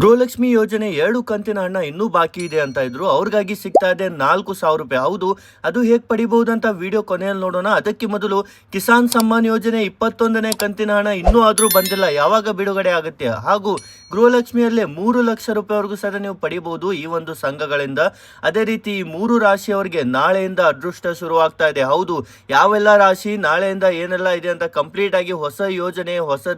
ಗೃಹಲಕ್ಷ್ಮಿ ಯೋಜನೆ ಎರಡು ಕಂತಿನ ಹಣ ಇನ್ನೂ ಬಾಕಿ ಇದೆ ಅಂತ ಇದ್ರು. ಅವ್ರಿಗಾಗಿ ಸಿಗ್ತಾ ಇದೆ ನಾಲ್ಕು ಸಾವಿರ ರೂಪಾಯಿ. ಹೌದು, ಅದು ಹೇಗೆ ಪಡಿಬಹುದು ಅಂತ ವಿಡಿಯೋ ಕೊನೆಯಲ್ಲಿ ನೋಡೋಣ. ಅದಕ್ಕೆ ಮೊದಲು ಕಿಸಾನ್ ಸಮ್ಮಾನ್ ಯೋಜನೆ ಇಪ್ಪತ್ತೊಂದನೇ ಕಂತಿನ ಹಣ ಇನ್ನೂ ಆದರೂ ಬಂದಿಲ್ಲ. ಯಾವಾಗ ಬಿಡುಗಡೆ ಆಗುತ್ತೆ? ಹಾಗೂ ಗೃಹಲಕ್ಷ್ಮಿಯಲ್ಲೇ ಮೂರು ಲಕ್ಷ ರೂಪಾಯಿವರೆಗೂ ಸಹ ನೀವು ಪಡಿಬಹುದು ಈ ಒಂದು ಸಂಘಗಳಿಂದ. ಅದೇ ರೀತಿ ಈ ಮೂರು ರಾಶಿಯವರಿಗೆ ನಾಳೆಯಿಂದ ಅದೃಷ್ಟ ಶುರುವಾಗ್ತಾ ಇದೆ. ಹೌದು, ಯಾವೆಲ್ಲ ರಾಶಿ ನಾಳೆಯಿಂದ ಏನೆಲ್ಲ ಇದೆ ಅಂತ ಕಂಪ್ಲೀಟ್ ಆಗಿ ಹೊಸ ಯೋಜನೆ ಹೊಸ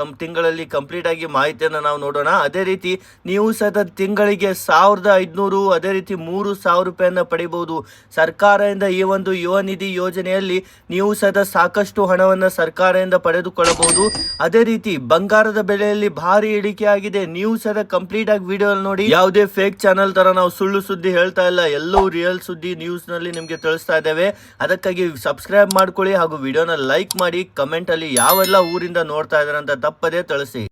ಕಂ ತಿಂಗಳಲ್ಲಿ ಕಂಪ್ಲೀಟ್ ಆಗಿ ಮಾಹಿತಿಯನ್ನು ನಾವು ನೋಡೋಣ. ಅದೇ ರೀತಿ ನೀವು ಸಹ ತಿಂಗಳಿಗೆ ಸಾವಿರದ ಐದುನೂರು, ಅದೇ ರೀತಿ ಮೂರು ಸಾವಿರ ರೂಪಾಯಿಯನ್ನ ಪಡಿಬಹುದು. ಸರ್ಕಾರದಿಂದ ಈ ಒಂದು ಯುವ ನಿಧಿ ಯೋಜನೆಯಲ್ಲಿ ನೀವು ಸಹ ಸಾಕಷ್ಟು ಹಣವನ್ನು ಸರ್ಕಾರದಿಂದ ಪಡೆದುಕೊಳ್ಳಬಹುದು. ಅದೇ ರೀತಿ ಬಂಗಾರದ ಬೆಲೆಯಲ್ಲಿ ಭಾರಿ ಇಳಿಕೆ ಆಗಿದೆ ನೀವು ಸಹ ಕಂಪ್ಲೀಟ್ ಆಗಿ ವಿಡಿಯೋ ನೋಡಿ. ಯಾವುದೇ ಫೇಕ್ ಚಾನಲ್ ತರ ನಾವು ಸುಳ್ಳು ಸುದ್ದಿ ಹೇಳ್ತಾ ಇಲ್ಲ. ಎಲ್ಲವೂ ರಿಯಲ್ ಸುದ್ದಿ ನ್ಯೂಸ್ನಲ್ಲಿ ನಿಮಗೆ ತಿಳಿಸ್ತಾ ಇದ್ದೇವೆ. ಅದಕ್ಕಾಗಿ ಸಬ್ಸ್ಕ್ರೈಬ್ ಮಾಡ್ಕೊಳ್ಳಿ ಹಾಗೂ ವಿಡಿಯೋನ ಲೈಕ್ ಮಾಡಿ. ಕಮೆಂಟ್ ಅಲ್ಲಿ ಯಾವೆಲ್ಲ ಊರಿಂದ ನೋಡ್ತಾ ಇದಾರೆ ಅಂತ ತಪ್ಪದೇ ತಿಳಿಸಿ.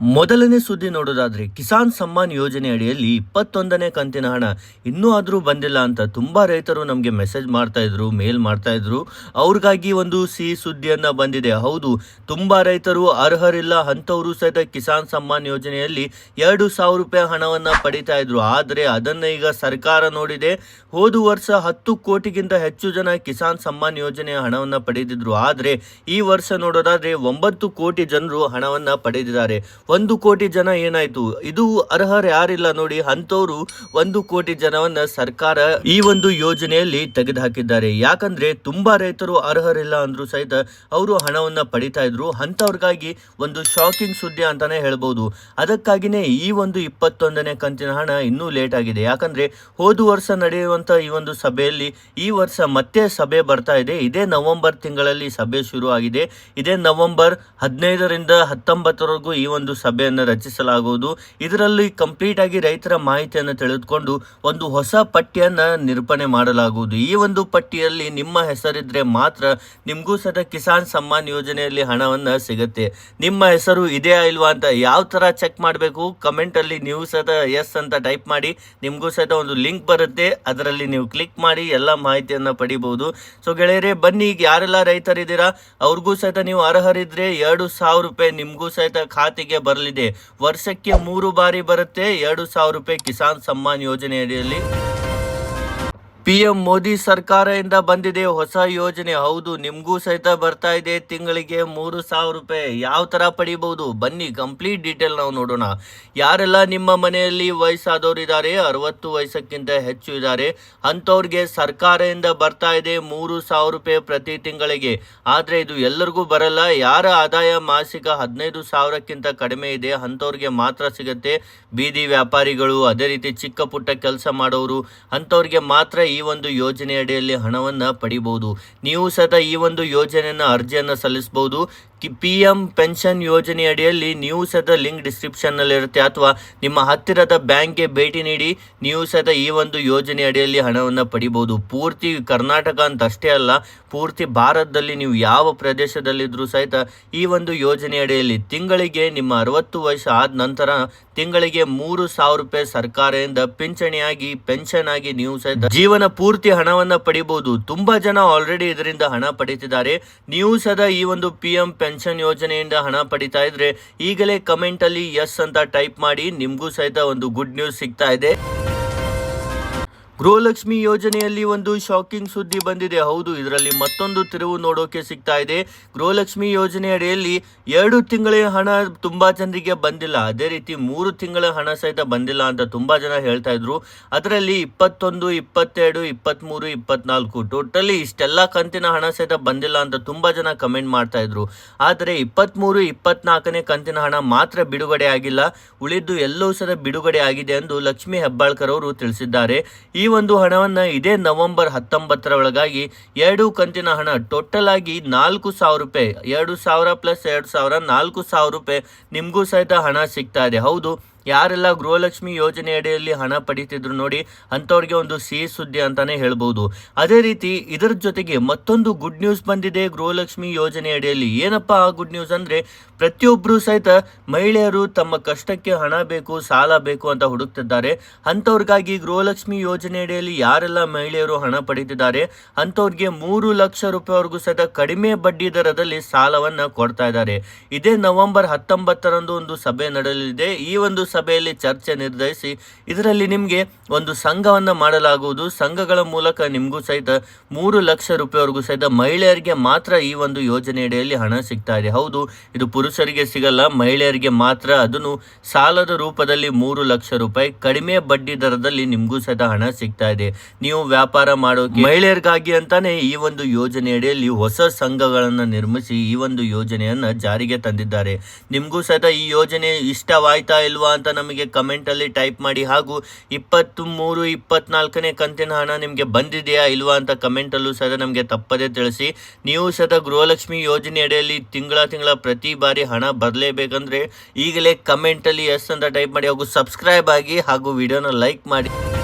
ಮೊದಲನೇ ಸುದ್ದಿ ನೋಡೋದಾದ್ರೆ ಕಿಸಾನ್ ಸಮ್ಮಾನ್ ಯೋಜನೆ ಅಡಿಯಲ್ಲಿ ಇಪ್ಪತ್ತೊಂದನೇ ಕಂತಿನ ಹಣ ಇನ್ನೂ ಆದರೂ ಬಂದಿಲ್ಲ ಅಂತ ತುಂಬಾ ರೈತರು ನಮಗೆ ಮೆಸೇಜ್ ಮಾಡ್ತಾ ಇದ್ರು ಮೇಲ್ ಮಾಡ್ತಾ ಇದ್ರು. ಅವ್ರಿಗಾಗಿ ಒಂದು ಸಿಹಿ ಸುದ್ದಿಯನ್ನ ಬಂದಿದೆ. ಹೌದು, ತುಂಬಾ ರೈತರು ಅರ್ಹರಿಲ್ಲ ಅಂಥವರು ಸಹಿತ ಕಿಸಾನ್ ಸಮ್ಮಾನ್ ಯೋಜನೆಯಲ್ಲಿ ಎರಡು ಸಾವಿರ ರೂಪಾಯಿ ಹಣವನ್ನ ಪಡಿತಾ ಇದ್ರು. ಆದರೆ ಅದನ್ನ ಈಗ ಸರ್ಕಾರ ನೋಡಿದೆ. ಹೋದ ವರ್ಷ ಹತ್ತು ಕೋಟಿಗಿಂತ ಹೆಚ್ಚು ಜನ ಕಿಸಾನ್ ಸಮ್ಮಾನ್ ಯೋಜನೆಯ ಹಣವನ್ನ ಪಡೆದಿದ್ರು. ಆದರೆ ಈ ವರ್ಷ ನೋಡೋದಾದ್ರೆ ಒಂಬತ್ತು ಕೋಟಿ ಜನರು ಹಣವನ್ನ ಪಡೆದಿದ್ದಾರೆ. ಒಂದು ಕೋಟಿ ಜನ ಏನಾಯ್ತು? ಇದು ಅರ್ಹರು ಯಾರಿಲ್ಲ ನೋಡಿ, ಅಂಥವ್ರು ಒಂದು ಕೋಟಿ ಜನವನ್ನ ಸರ್ಕಾರ ಈ ಒಂದು ಯೋಜನೆಯಲ್ಲಿ ತೆಗೆದುಹಾಕಿದ್ದಾರೆ. ಯಾಕಂದ್ರೆ ತುಂಬಾ ರೈತರು ಅರ್ಹರಿಲ್ಲ ಅಂದ್ರು ಸಹಿತ ಅವರು ಹಣವನ್ನ ಪಡಿತಾ ಇದ್ರು. ಅಂಥವ್ರಿಗಾಗಿ ಒಂದು ಶಾಕಿಂಗ್ ಸುದ್ದಿ ಅಂತಾನೆ ಹೇಳ್ಬೋದು. ಅದಕ್ಕಾಗಿನೇ ಈ ಒಂದು ಇಪ್ಪತ್ತೊಂದನೇ ಕಂತಿನ ಹಣ ಇನ್ನೂ ಲೇಟ್ ಆಗಿದೆ. ಯಾಕಂದ್ರೆ ಹೋದ ವರ್ಷ ನಡೆಯುವಂತ ಈ ಒಂದು ಸಭೆಯಲ್ಲಿ ಈ ವರ್ಷ ಮತ್ತೆ ಸಭೆ ಬರ್ತಾ ಇದೆ. ಇದೇ ನವೆಂಬರ್ ತಿಂಗಳಲ್ಲಿ ಸಭೆ ಶುರು ಆಗಿದೆ ಇದೇ ನವೆಂಬರ್ ಹದಿನೈದರಿಂದ ಹತ್ತೊಂಬತ್ತರವರೆಗೂ ಈ ಒಂದು ಸಭೆಯನ್ನು ರಚಿಸಲಾಗುವುದು. ಇದರಲ್ಲಿ ಕಂಪ್ಲೀಟ್ ಆಗಿ ರೈತರ ಮಾಹಿತಿಯನ್ನು ತಿಳಿದುಕೊಂಡು ಒಂದು ಹೊಸ ಪಟ್ಟಿಯನ್ನು ನಿರೂಪಣೆ ಮಾಡಲಾಗುವುದು. ಈ ಒಂದು ಪಟ್ಟಿಯಲ್ಲಿ ನಿಮ್ಮ ಹೆಸರಿದ್ರೆ ಮಾತ್ರ ನಿಮಗೂ ಸಹ ಕಿಸಾನ್ ಸಮ್ಮಾನ್ ಯೋಜನೆಯಲ್ಲಿ ಹಣವನ್ನು ಸಿಗುತ್ತೆ. ನಿಮ್ಮ ಹೆಸರು ಇದೆಯಾ ಇಲ್ವಾ ಅಂತ ಯಾವ ಥರ ಚೆಕ್ ಮಾಡಬೇಕು? ಕಮೆಂಟಲ್ಲಿ ನೀವು ಸಹ ಎಸ್ ಅಂತ ಟೈಪ್ ಮಾಡಿ. ನಿಮಗೂ ಸಹಿತ ಒಂದು ಲಿಂಕ್ ಬರುತ್ತೆ. ಅದರಲ್ಲಿ ನೀವು ಕ್ಲಿಕ್ ಮಾಡಿ ಎಲ್ಲ ಮಾಹಿತಿಯನ್ನು ಪಡಿಬಹುದು. ಸೊ ಗೆಳೆಯರೇ, ಬನ್ನಿ, ಈಗ ಯಾರೆಲ್ಲ ರೈತರಿದ್ದೀರಾ? ಅವ್ರಿಗೂ ಸಹಿತ ನೀವು ಅರ್ಹರಿದ್ರೆ ಎರಡು ಸಾವಿರ ರೂಪಾಯಿ ನಿಮಗೂ ಸಹಿತ ಖಾತೆಗೆ ಬರಲಿದೆ. ವರ್ಷಕ್ಕೆ ಮೂರು ಬಾರಿ ಬರುತ್ತೆ. ಎರಡು ಸಾವಿರ ರೂಪಾಯಿ ಕಿಸಾನ್ ಸಮ್ಮಾನ್ ಯೋಜನೆ ಪಿ ಎಂ ಮೋದಿ ಸರ್ಕಾರದಿಂದ ಬಂದಿದೆ ಹೊಸ ಯೋಜನೆ. ಹೌದು, ನಿಮಗೂ ಸಹಿತ ಬರ್ತಾ ಇದೆ ತಿಂಗಳಿಗೆ ಮೂರು ಸಾವಿರ ರೂಪಾಯಿ. ಯಾವ ತರ ಪಡಿಬಹುದು? ಬನ್ನಿ, ಕಂಪ್ಲೀಟ್ ಡೀಟೇಲ್ ನಾವು ನೋಡೋಣ. ಯಾರೆಲ್ಲ ನಿಮ್ಮ ಮನೆಯಲ್ಲಿ ವಯಸ್ಸಾದವರು ಇದ್ದಾರೆ ಅರವತ್ತು ವಯಸ್ಸಕ್ಕಿಂತ ಹೆಚ್ಚು ಇದ್ದಾರೆ ಅಂಥವ್ರಿಗೆ ಸರ್ಕಾರದಿಂದ ಬರ್ತಾ ಇದೆ ಮೂರು ಸಾವಿರ ರೂಪಾಯಿ ಪ್ರತಿ ತಿಂಗಳಿಗೆ. ಆದರೆ ಇದು ಎಲ್ಲರಿಗೂ ಬರಲ್ಲ. ಯಾರ ಆದಾಯ ಮಾಸಿಕ ಹದಿನೈದು ಸಾವಿರಕ್ಕಿಂತ ಕಡಿಮೆ ಇದೆ, ಅಂಥವ್ರಿಗೆ ಮಾತ್ರ ಸಿಗುತ್ತೆ. ಬೀದಿ ವ್ಯಾಪಾರಿಗಳು, ಅದೇ ರೀತಿ ಚಿಕ್ಕ ಪುಟ್ಟ ಕೆಲಸ ಮಾಡೋರು, ಅಂಥವ್ರಿಗೆ ಮಾತ್ರ ಒಂದು ಯೋಜನೆ ಅಡಿಯಲ್ಲಿ ಹಣವನ್ನು ಪಡಿಬಹುದು ನೀವು ಸಹ ಈ ಒಂದು ಯೋಜನೆಯನ್ನು ಅರ್ಜಿಯನ್ನು ಸಲ್ಲಿಸಬಹುದು ಪಿ ಎಂ ಪೆನ್ಷನ್ ಯೋಜನೆ ಅಡಿಯಲ್ಲಿ ನೀವು ಸಹ ಲಿಂಕ್ ಡಿಸ್ಕ್ರಿಪ್ಷನ್ನಲ್ಲಿರುತ್ತೆ. ಅಥವಾ ನಿಮ್ಮ ಹತ್ತಿರದ ಬ್ಯಾಂಕ್ಗೆ ಭೇಟಿ ನೀಡಿ ನೀವು ಸಹ ಈ ಒಂದು ಯೋಜನೆ ಅಡಿಯಲ್ಲಿ ಹಣವನ್ನು ಪಡಿಬೋದು ಪೂರ್ತಿ ಕರ್ನಾಟಕ ಅಂತ ಅಷ್ಟೇ ಅಲ್ಲ, ಪೂರ್ತಿ ಭಾರತದಲ್ಲಿ ನೀವು ಯಾವ ಪ್ರದೇಶದಲ್ಲಿದ್ದರೂ ಸಹಿತ ಈ ಒಂದು ಯೋಜನೆ ಅಡಿಯಲ್ಲಿ ತಿಂಗಳಿಗೆ ನಿಮ್ಮ ಅರವತ್ತು ವಯಸ್ಸು ಆದ ನಂತರ ತಿಂಗಳಿಗೆ ಮೂರು ಸಾವಿರ ರೂಪಾಯಿ ಸರ್ಕಾರದಿಂದ ಪಿಂಚಣಿಯಾಗಿ ಪೆನ್ಷನ್ ಆಗಿ ನೀವು ಸಹಿತ ಜೀವನ ಪೂರ್ತಿ ಹಣವನ್ನು ಪಡಿಬಹುದು. ತುಂಬಾ ಜನ ಆಲ್ರೆಡಿ ಇದರಿಂದ ಹಣ ಪಡಿತಿದ್ದಾರೆ. ನೀವು ಸದಾ ಈ ಒಂದು ಪಿ ಎಂ ಯೋಜನೆಯಿಂದ ಹಣ ಪಡಿತಾ ಇದ್ರೆ ಈಗಲೇ ಕಮೆಂಟ್ ಅಲ್ಲಿ ಎಸ್ ಅಂತ ಟೈಪ್ ಮಾಡಿ ನಿಮಗೂ ಸಹಿತ ಒಂದು ಗುಡ್ ನ್ಯೂಸ್ ಸಿಗ್ತಾ ಇದೆ. ಗೃಹಲಕ್ಷ್ಮಿ ಯೋಜನೆಯಲ್ಲಿ ಒಂದು ಶಾಕಿಂಗ್ ಸುದ್ದಿ ಬಂದಿದೆ. ಹೌದು, ಇದರಲ್ಲಿ ಮತ್ತೊಂದು ತಿರುವು ನೋಡೋಕೆ ಸಿಗ್ತಾ ಇದೆ. ಗೃಹಲಕ್ಷ್ಮಿ ಯೋಜನೆ ಅಡಿಯಲ್ಲಿ ಎರಡು ತಿಂಗಳ ಹಣ ತುಂಬಾ ಜನರಿಗೆ ಬಂದಿಲ್ಲ. ಅದೇ ರೀತಿ ಮೂರು ತಿಂಗಳ ಹಣ ಸಹಿತ ಬಂದಿಲ್ಲ ಅಂತ ತುಂಬಾ ಜನ ಹೇಳ್ತಾ ಇದ್ರು. ಅದರಲ್ಲಿ ಇಪ್ಪತ್ತೊಂದು, ಇಪ್ಪತ್ತೆರಡು ಇಪ್ಪತ್ತ್ಮೂರು ಇಪ್ಪತ್ನಾಲ್ಕು, ಟೋಟಲಿ ಇಷ್ಟೆಲ್ಲ ಕಂತಿನ ಹಣ ಸಹಿತ ಬಂದಿಲ್ಲ ಅಂತ ತುಂಬಾ ಜನ ಕಮೆಂಟ್ ಮಾಡ್ತಾ ಇದ್ರು. ಆದರೆ ಇಪ್ಪತ್ತ್ಮೂರು ಇಪ್ಪತ್ನಾಲ್ಕನೇ ಕಂತಿನ ಹಣ ಮಾತ್ರ ಬಿಡುಗಡೆ ಆಗಿಲ್ಲ. ಉಳಿದ್ದು ಎಲ್ಲವೂ ಸಹ ಬಿಡುಗಡೆ ಆಗಿದೆ ಎಂದು ಲಕ್ಷ್ಮಿ ಹೆಬ್ಬಾಳ್ಕರ್ ಅವರು ತಿಳಿಸಿದ್ದಾರೆ. ಈ ಒಂದು ಹಣವನ್ನ ಇದೇ ನವೆಂಬರ್ ಹತ್ತೊಂಬತ್ತರ ಒಳಗಾಗಿ ಎರಡು ಕಂತಿನ ಹಣ ಟೋಟಲ್ ಆಗಿ ನಾಲ್ಕು ಸಾವಿರ ರೂಪಾಯಿ, ಎರಡು ಸಾವಿರ ಪ್ಲಸ್ ಎರಡು ಸಾವಿರ ನಾಲ್ಕು ಸಾವಿರ ರೂಪಾಯಿ ನಿಮಗೂ ಸಹಿತ ಹಣ ಸಿಗ್ತಾ ಇದೆ. ಹೌದು ಯಾರೆಲ್ಲ ಗೃಹಲಕ್ಷ್ಮಿ ಯೋಜನೆ ಅಡಿಯಲ್ಲಿ ಹಣ ಪಡೀತಿದ್ರು ನೋಡಿ ಅಂಥವ್ರಿಗೆ ಒಂದು ಸಿಹಿ ಸುದ್ದಿ ಅಂತಾನೆ ಹೇಳ್ಬೋದು. ಅದೇ ರೀತಿ ಇದರ ಜೊತೆಗೆ ಮತ್ತೊಂದು ಗುಡ್ ನ್ಯೂಸ್ ಬಂದಿದೆ ಗೃಹಲಕ್ಷ್ಮಿ ಯೋಜನೆ ಅಡಿಯಲ್ಲಿ. ಏನಪ್ಪ ಆ ಗುಡ್ ನ್ಯೂಸ್ ಅಂದ್ರೆ ಪ್ರತಿಯೊಬ್ಬರು ಸಹಿತ ಮಹಿಳೆಯರು ತಮ್ಮ ಕಷ್ಟಕ್ಕೆ ಹಣ ಬೇಕು, ಸಾಲ ಬೇಕು ಅಂತ ಹುಡುಕ್ತಿದ್ದಾರೆ. ಅಂಥವ್ರಿಗಾಗಿ ಗೃಹಲಕ್ಷ್ಮಿ ಯೋಜನೆ ಅಡಿಯಲ್ಲಿ ಯಾರೆಲ್ಲ ಮಹಿಳೆಯರು ಹಣ ಪಡೀತಿದ್ದಾರೆ ಅಂಥವ್ರಿಗೆ ಮೂರು ಲಕ್ಷ ರೂಪಾಯಿವರೆಗೂ ಸಹಿತ ಕಡಿಮೆ ಬಡ್ಡಿ ದರದಲ್ಲಿ ಸಾಲವನ್ನ ಕೊಡ್ತಾ ಇದ್ದಾರೆ. ಇದೇ ನವೆಂಬರ್ ಹತ್ತೊಂಬತ್ತರಂದು ಒಂದು ಸಭೆ ನಡೆಯಲಿದೆ. ಈ ಒಂದು ಸಭೆಯಲ್ಲಿ ಚರ್ಚೆ ನಿರ್ಧರಿಸಿ, ಇದರಲ್ಲಿ ನಿಮಗೆ ಒಂದು ಸಂಘವನ್ನು ಮಾಡಲಾಗುವುದು. ಸಂಘಗಳ ಮೂಲಕ ನಿಮಗೂ ಸಹಿತ ಮೂರು ಲಕ್ಷ ರೂಪಾಯಿವರೆಗೂ ಸಹಿತ ಮಹಿಳೆಯರಿಗೆ ಮಾತ್ರ ಈ ಒಂದು ಯೋಜನೆಯಡಿಯಲ್ಲಿ ಹಣ ಸಿಗ್ತಾ ಇದೆ. ಹೌದು, ಇದು ಪುರುಷರಿಗೆ ಸಿಗಲ್ಲ, ಮಹಿಳೆಯರಿಗೆ ಮಾತ್ರ. ಅದನ್ನು ಸಾಲದ ರೂಪದಲ್ಲಿ ಮೂರು ಲಕ್ಷ ರೂಪಾಯಿ, ಕಡಿಮೆ ಬಡ್ಡಿ ದರದಲ್ಲಿ ನಿಮಗೂ ಸಹಿತ ಹಣ ಸಿಗ್ತಾ ಇದೆ. ನೀವು ವ್ಯಾಪಾರ ಮಾಡೋಕೆ ಮಹಿಳೆಯರಿಗಾಗಿ ಅಂತಾನೆ ಈ ಒಂದು ಯೋಜನೆಯಡಿಯಲ್ಲಿ ಹೊಸ ಸಂಘಗಳನ್ನು ನಿರ್ಮಿಸಿ ಈ ಒಂದು ಯೋಜನೆಯನ್ನ ಜಾರಿಗೆ ತಂದಿದ್ದಾರೆ. ನಿಮಗೂ ಸಹಿತ ಈ ಯೋಜನೆ ಇಷ್ಟವಾಯ್ತಾ ಇಲ್ವಾ ಅಂತ ನಮಗೆ ಕಮೆಂಟಲ್ಲಿ ಟೈಪ್ ಮಾಡಿ ಹಾಗೂ ಇಪ್ಪತ್ತು ಮೂರು ಇಪ್ಪತ್ನಾಲ್ಕನೇ ಕಂತಿನ ಹಣ ನಿಮಗೆ ಬಂದಿದೆಯಾ ಇಲ್ವಾ ಅಂತ ಕಮೆಂಟಲ್ಲೂ ಸಹಿತ ನಮಗೆ ತಪ್ಪದೇ ತಿಳಿಸಿ. ನೀವು ಸಹ ಗೃಹಲಕ್ಷ್ಮಿ ಯೋಜನೆ ಅಡಿಯಲ್ಲಿ ತಿಂಗಳ ತಿಂಗಳ ಪ್ರತಿ ಬಾರಿ ಹಣ ಬರಲೇಬೇಕಂದ್ರೆ ಈಗಲೇ ಕಮೆಂಟಲ್ಲಿ ಎಸ್ ಅಂತ ಟೈಪ್ ಮಾಡಿ ಹಾಗೂ ಸಬ್ಸ್ಕ್ರೈಬ್ ಆಗಿ ಹಾಗೂ ವಿಡಿಯೋನ ಲೈಕ್ ಮಾಡಿ.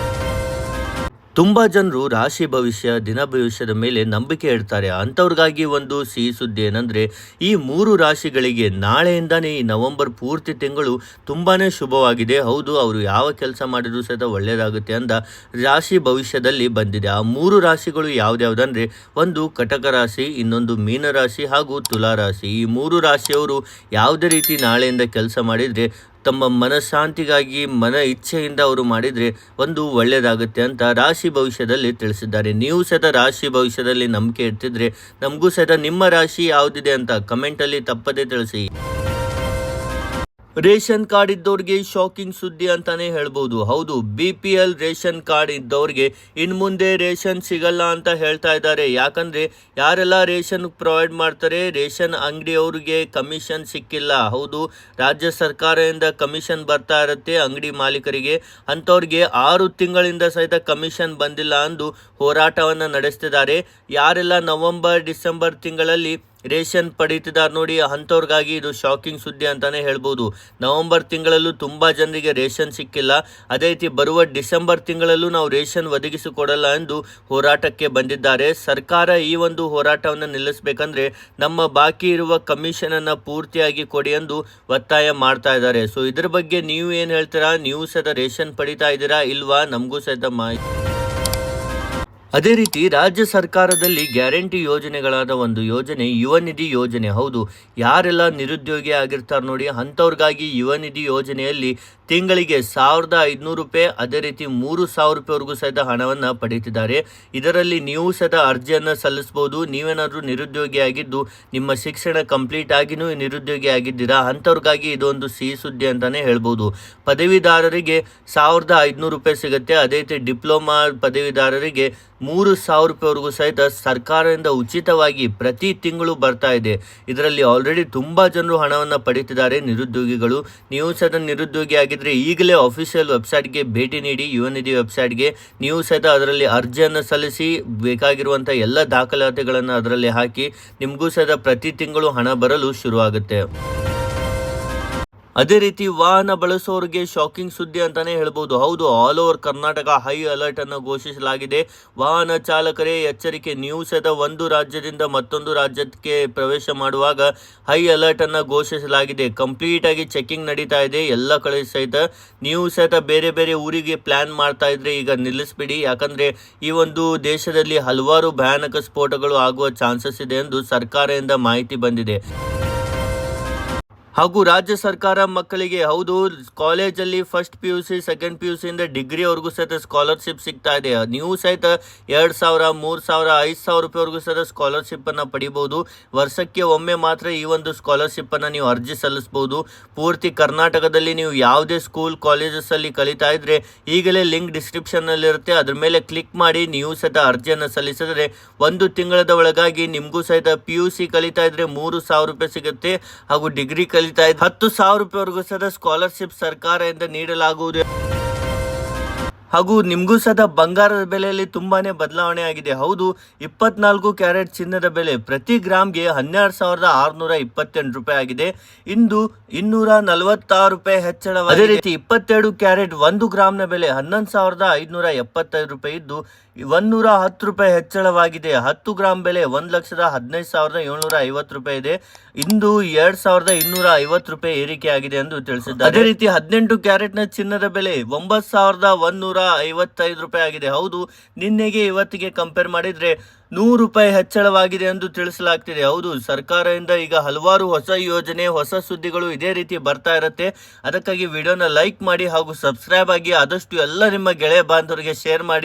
ತುಂಬ ಜನರು ರಾಶಿ ಭವಿಷ್ಯ, ದಿನ ಭವಿಷ್ಯದ ಮೇಲೆ ನಂಬಿಕೆ ಇಡ್ತಾರೆ. ಅಂಥವ್ರಿಗಾಗಿ ಒಂದು ಸಿಹಿ ಸುದ್ದಿ ಏನಂದರೆ, ಈ ಮೂರು ರಾಶಿಗಳಿಗೆ ನಾಳೆಯಿಂದನೇ ಈ ನವೆಂಬರ್ ಪೂರ್ತಿ ತಿಂಗಳು ತುಂಬಾ ಶುಭವಾಗಿದೆ. ಹೌದು, ಅವರು ಯಾವ ಕೆಲಸ ಮಾಡಿದರೂ ಸಹಿತ ಒಳ್ಳೆಯದಾಗುತ್ತೆ ಅಂತ ರಾಶಿ ಭವಿಷ್ಯದಲ್ಲಿ ಬಂದಿದೆ. ಆ ಮೂರು ರಾಶಿಗಳು ಯಾವುದ್ಯಾವುದಂದರೆ, ಒಂದು ಕಟಕ ರಾಶಿ, ಇನ್ನೊಂದು ಮೀನರಾಶಿ ಹಾಗೂ ತುಲಾ ರಾಶಿ. ಈ ಮೂರು ರಾಶಿಯವರು ಯಾವುದೇ ರೀತಿ ನಾಳೆಯಿಂದ ಕೆಲಸ ಮಾಡಿದರೆ ತಮ್ಮ ಮನಃಶಾಂತಿಗಾಗಿ, ಮನ ಇಚ್ಛೆಯಿಂದ ಅವರು ಮಾಡಿದರೆ ಒಂದು ಒಳ್ಳೆಯದಾಗುತ್ತೆ ಅಂತ ರಾಶಿ ಭವಿಷ್ಯದಲ್ಲಿ ತಿಳಿಸಿದ್ದಾರೆ. ನೀವು ಸಹಿತ ರಾಶಿ ಭವಿಷ್ಯದಲ್ಲಿ ನಂಬಿಕೆ ಇಡ್ತಿದ್ರೆ ನಮಗೂ ಸಹಿತ ನಿಮ್ಮ ರಾಶಿ ಯಾವುದಿದೆ ಅಂತ ಕಮೆಂಟಲ್ಲಿ ತಪ್ಪದೇ ತಿಳಿಸಿ. ರೇಷನ್ ಕಾರ್ಡ್ ಇದ್ದವ್ರಿಗೆ ಶಾಕಿಂಗ್ ಸುದ್ದಿ ಅಂತಾನೆ ಹೇಳ್ಬೋದು. ಹೌದು, B P L ration card ಇದ್ದವ್ರಿಗೆ ಇನ್ನು ಮುಂದೆ ರೇಷನ್ ಸಿಗಲ್ಲ ಅಂತ ಹೇಳ್ತಾ ಇದ್ದಾರೆ. ಯಾಕಂದರೆ ಯಾರೆಲ್ಲ ರೇಷನ್ ಪ್ರೊವೈಡ್ ಮಾಡ್ತಾರೆ, ರೇಷನ್ ಅಂಗಡಿಯವ್ರಿಗೆ ಕಮಿಷನ್ ಸಿಕ್ಕಿಲ್ಲ. ಹೌದು, ರಾಜ್ಯ ಸರ್ಕಾರದಿಂದ ಕಮಿಷನ್ ಬರ್ತಾ ಇರುತ್ತೆ ಅಂಗಡಿ ಮಾಲೀಕರಿಗೆ. ಅಂಥವ್ರಿಗೆ ಆರು ತಿಂಗಳಿಂದ ಸಹಿತ ಕಮಿಷನ್ ಬಂದಿಲ್ಲ ಅಂದು ಹೋರಾಟವನ್ನು ನಡೆಸ್ತಿದ್ದಾರೆ. ಯಾರೆಲ್ಲ ನವೆಂಬರ್, ಡಿಸೆಂಬರ್ ತಿಂಗಳಲ್ಲಿ ರೇಷನ್ ಪಡೀತಿದ್ದಾರೆ ನೋಡಿ, ಅಂಥವ್ರಿಗಾಗಿ ಇದು ಶಾಕಿಂಗ್ ಸುದ್ದಿ ಅಂತಾನೆ ಹೇಳ್ಬೋದು. ನವೆಂಬರ್ ತಿಂಗಳಲ್ಲೂ ತುಂಬ ಜನರಿಗೆ ರೇಷನ್ ಸಿಕ್ಕಿಲ್ಲ. ಅದೇ ರೀತಿ ಬರುವ ಡಿಸೆಂಬರ್ ತಿಂಗಳಲ್ಲೂ ನಾವು ರೇಷನ್ ಒದಗಿಸಿಕೊಡಲ್ಲ ಎಂದು ಹೋರಾಟಕ್ಕೆ ಬಂದಿದ್ದಾರೆ. ಸರ್ಕಾರ ಈ ಒಂದು ಹೋರಾಟವನ್ನು ನಿಲ್ಲಿಸಬೇಕಂದ್ರೆ ನಮ್ಮ ಬಾಕಿ ಇರುವ ಕಮಿಷನ್ ಅನ್ನ ಪೂರ್ತಿಯಾಗಿ ಕೊಡಿ ಎಂದು ಒತ್ತಾಯ ಮಾಡ್ತಾ ಇದ್ದಾರೆ. ಸೊ, ಇದ್ರ ಬಗ್ಗೆ ನೀವು ಏನು ಹೇಳ್ತೀರಾ? ನೀವು ಸಹಿತ ರೇಷನ್ ಪಡಿತಾ ಇದ್ದೀರಾ ಇಲ್ವಾ? ನಮಗೂ ಸಹಿತ ಮಾಹಿತಿ ಅದೇ ರೀತಿ ರಾಜ್ಯ ಸರ್ಕಾರದಲ್ಲಿ ಗ್ಯಾರಂಟಿ ಯೋಜನೆಗಳಾದ ಒಂದು ಯೋಜನೆ, ಯುವ ನಿಧಿ ಯೋಜನೆ. ಹೌದು, ಯಾರೆಲ್ಲ ನಿರುದ್ಯೋಗಿ ಆಗಿರ್ತಾರೆ ನೋಡಿ, ಅಂಥವ್ರಿಗಾಗಿ ಯುವ ನಿಧಿ ಯೋಜನೆಯಲ್ಲಿ ತಿಂಗಳಿಗೆ ಸಾವಿರದ ಐದುನೂರು ರೂಪಾಯಿ, ಅದೇ ರೀತಿ ಮೂರು ಸಾವಿರ ರೂಪಾಯಿವರೆಗೂ ಸಹಿತ ಹಣವನ್ನು ಪಡೀತಿದ್ದಾರೆ ಇದರಲ್ಲಿ ನೀವು ಸಹಿತ ಅರ್ಜಿಯನ್ನು ಸಲ್ಲಿಸ್ಬೋದು ನೀವೇನಾದರೂ ನಿರುದ್ಯೋಗಿಯಾಗಿದ್ದು ನಿಮ್ಮ ಶಿಕ್ಷಣ ಕಂಪ್ಲೀಟ್ ಆಗಿನೂ ನಿರುದ್ಯೋಗಿ ಆಗಿದ್ದೀರಾ? ಅಂಥವ್ರಿಗಾಗಿ ಇದೊಂದು ಸಿಹಿ ಸುದ್ದಿ ಅಂತಲೇ ಹೇಳ್ಬೋದು. ಪದವೀಧಾರರಿಗೆ ಸಾವಿರದ ಐದುನೂರು ರೂಪಾಯಿ ಸಿಗುತ್ತೆ. ಅದೇ ರೀತಿ ಡಿಪ್ಲೊಮಾ ಪದವೀಧರರಿಗೆ ಮೂರು ಸಾವಿರ ರೂಪಾಯಿವರೆಗೂ ಸಹಿತ ಸರ್ಕಾರದಿಂದ ಉಚಿತವಾಗಿ ಪ್ರತಿ ತಿಂಗಳು ಬರ್ತಾ ಇದೆ. ಇದರಲ್ಲಿ ಆಲ್ರೆಡಿ ತುಂಬ ಜನರು ಹಣವನ್ನು ಪಡೀತಿದ್ದಾರೆ ನಿರುದ್ಯೋಗಿಗಳು, ನೀವು ಸಹ ನಿರುದ್ಯೋಗಿ ಆಗಿದ್ರೆ ಈಗಲೇ ಅಫಿಷಿಯಲ್ ವೆಬ್ಸೈಟ್ಗೆ ಭೇಟಿ ನೀಡಿ, ಯುವನಿಧಿ ವೆಬ್ಸೈಟ್ಗೆ ನೀವು ಸಹಿತ ಅದರಲ್ಲಿ ಅರ್ಜಿಯನ್ನು ಸಲ್ಲಿಸಿ ಬೇಕಾಗಿರುವಂಥ ಎಲ್ಲ ದಾಖಲಾತಿಗಳನ್ನು ಅದರಲ್ಲಿ ಹಾಕಿ, ನಿಮಗೂ ಸಹಿತ ಪ್ರತಿ ತಿಂಗಳು ಹಣ ಬರಲು ಶುರುವಾಗುತ್ತೆ. ಅದೇ ರೀತಿ ವಾಹನ ಬಳಸೋರಿಗೆ ಶಾಕಿಂಗ್ ಸುದ್ದಿ ಅಂತಾನೆ ಹೇಳ್ಬೋದು. ಹೌದು all over Karnataka high alert ಅನ್ನು ಘೋಷಿಸಲಾಗಿದೆ. ವಾಹನ ಚಾಲಕರೇ, ಎಚ್ಚರಿಕೆ ಸಹಿತ ಒಂದು ರಾಜ್ಯದಿಂದ ಮತ್ತೊಂದು ರಾಜ್ಯಕ್ಕೆ ಪ್ರವೇಶ ಮಾಡುವಾಗ ಹೈ ಅಲರ್ಟ್ ಅನ್ನು ಘೋಷಿಸಲಾಗಿದೆ. ಕಂಪ್ಲೀಟ್ ಆಗಿ ಚೆಕಿಂಗ್ ನಡೀತಾ ಇದೆ ಎಲ್ಲ ಕಡೆ ಸಹಿತ. ನೀವು ಸಹಿತ ಬೇರೆ ಬೇರೆ ಊರಿಗೆ ಪ್ಲಾನ್ ಮಾಡ್ತಾ ಇದ್ರೆ ಈಗ ನಿಲ್ಲಿಸ್ಬಿಡಿ. ಯಾಕಂದ್ರೆ ಈ ಒಂದು ದೇಶದಲ್ಲಿ ಹಲವಾರು ಭಯಾನಕ ಸ್ಫೋಟಗಳು ಆಗುವ ಚಾನ್ಸಸ್ ಇದೆ ಎಂದು ಸರ್ಕಾರದಿಂದ ಮಾಹಿತಿ ಬಂದಿದೆ. ಹಾಗೂ ರಾಜ್ಯ ಸರ್ಕಾರ ಮಕ್ಕಳಿಗೆ, ಹೌದು, ಕಾಲೇಜಲ್ಲಿ first P U C, second P U ಸಿಯಿಂದ ಡಿಗ್ರಿವರೆಗೂ ಸಹಿತ ಸ್ಕಾಲರ್ಶಿಪ್ ಸಿಗ್ತಾ ಇದೆ. ನೀವು ಸಹಿತ ಎರಡು ಸಾವಿರ, ಮೂರು ಸಾವಿರ, ಐದು ಸಾವಿರ ರೂಪಾಯಿವರೆಗೂ ಸಹಿತ ಸ್ಕಾಲರ್ಶಿಪ್ಪನ್ನು ಪಡಿಬೋದು. ವರ್ಷಕ್ಕೆ ಒಮ್ಮೆ ಮಾತ್ರ ಈ ಒಂದು ಸ್ಕಾಲರ್ಶಿಪ್ಪನ್ನು ನೀವು ಅರ್ಜಿ ಸಲ್ಲಿಸ್ಬೋದು. ಪೂರ್ತಿ ಕರ್ನಾಟಕದಲ್ಲಿ ನೀವು ಯಾವುದೇ ಸ್ಕೂಲ್ ಕಾಲೇಜಸ್ಸಲ್ಲಿ ಕಲಿತಾ ಇದ್ರೆ ಈಗಲೇ ಲಿಂಕ್ ಡಿಸ್ಕ್ರಿಪ್ಷನ್ನಲ್ಲಿರುತ್ತೆ ಅದ್ರ ಮೇಲೆ ಕ್ಲಿಕ್ ಮಾಡಿ ನೀವು ಸಹಿತ ಅರ್ಜಿಯನ್ನು ಸಲ್ಲಿಸಿದರೆ ಒಂದು ತಿಂಗಳದ ಒಳಗಾಗಿ ನಿಮಗೂ ಸಹಿತ ಪಿ ಯು ಸಿ ಕಲಿತಾ ಇದ್ರೆ ಮೂರು ಸಾವಿರ ರೂಪಾಯಿ ಸಿಗುತ್ತೆ. ಹಾಗೂ ಡಿಗ್ರಿ ಕಲಿತಾ ಇದ್ದ. ಹತ್ತು ಸಾವಿರ ರೂಪಾಯಿವರೆಗೂ ಸದ ಸ್ಕಾಲರ್ಶಿಪ್ ಸರ್ಕಾರದಿಂದ ನೀಡಲಾಗುವುದು. ಹಾಗೂ ನಿಮಗೂ ಸದ ಬಂಗಾರದ ಬೆಲೆಯಲ್ಲಿ ತುಂಬಾ ಬದಲಾವಣೆ ಆಗಿದೆ. ಹೌದು, ಇಪ್ಪತ್ನಾಲ್ಕು ಕ್ಯಾರೆಟ್ ಚಿನ್ನದ ಬೆಲೆ ಪ್ರತಿ ಗ್ರಾಮ್ಗೆ ಹನ್ನೆರಡು ಸಾವಿರದ ಆರುನೂರ ಇಪ್ಪತ್ತೆಂಟು ರೂಪಾಯಿ ಆಗಿದೆ. ಇಂದು ಇನ್ನೂರ ನಲವತ್ತಾರು ರೂಪಾಯಿ ಹೆಚ್ಚಳ ಅದೇ ರೀತಿ ಇಪ್ಪತ್ತೆರಡು ಕ್ಯಾರೆಟ್ ಒಂದು ಗ್ರಾಮ್ನ ಬೆಲೆ ಹನ್ನೊಂದು ಸಾವಿರದ ಐದುನೂರ ಎಪ್ಪತ್ತೈದು ರೂಪಾಯಿ ಇದ್ದು, ಒಂದೂರ ಹತ್ತು ರೂಪಾಯಿ ಹೆಚ್ಚಳವಾಗಿದೆ. ಹತ್ತು ಗ್ರಾಮ್ ಬೆಲೆ ಒಂದು ಲಕ್ಷದ ಹದಿನೈದು ಸಾವಿರದ ಏಳ್ನೂರ ಐವತ್ತು ರೂಪಾಯಿ ಇದೆ. ಇಂದು ಎರಡು ಸಾವಿರದ ಇನ್ನೂರ ಐವತ್ತು ರೂಪಾಯಿ ಏರಿಕೆ ಆಗಿದೆ ಎಂದು ತಿಳಿಸಿದ್ದಾರೆ. ಅದೇ ರೀತಿ ಹದಿನೆಂಟು ಕ್ಯಾರೆಟ್ನ ಚಿನ್ನದ ಬೆಲೆ ಒಂಬತ್ತು ಸಾವಿರದ ಒಂದೂರ ಐವತ್ತೈದು ರೂಪಾಯಿ ಆಗಿದೆ. ಹೌದು, ನಿನ್ನೆಗೆ ಇವತ್ತಿಗೆ ಕಂಪೇರ್ ಮಾಡಿದ್ರೆ ನೂರು ರೂಪಾಯಿ ಹೆಚ್ಚಳವಾಗಿದೆ ಎಂದು ತಿಳಿಸಲಾಗ್ತಿದೆ. ಹೌದು, ಸರ್ಕಾರದಿಂದ ಈಗ ಹಲವಾರು ಹೊಸ ಯೋಜನೆ, ಹೊಸ ಸುದ್ದಿಗಳು ಇದೇ ರೀತಿ ಬರ್ತಾ ಇರುತ್ತೆ. ಅದಕ್ಕಾಗಿ ವಿಡಿಯೋನ ಲೈಕ್ ಮಾಡಿ ಹಾಗೂ ಸಬ್ಸ್ಕ್ರೈಬ್ ಆಗಿ ಆದಷ್ಟು ಎಲ್ಲ ನಿಮ್ಮ ಗೆಳೆಯ ಬಾಂಧವರಿಗೆ ಶೇರ್ ಮಾಡಿ.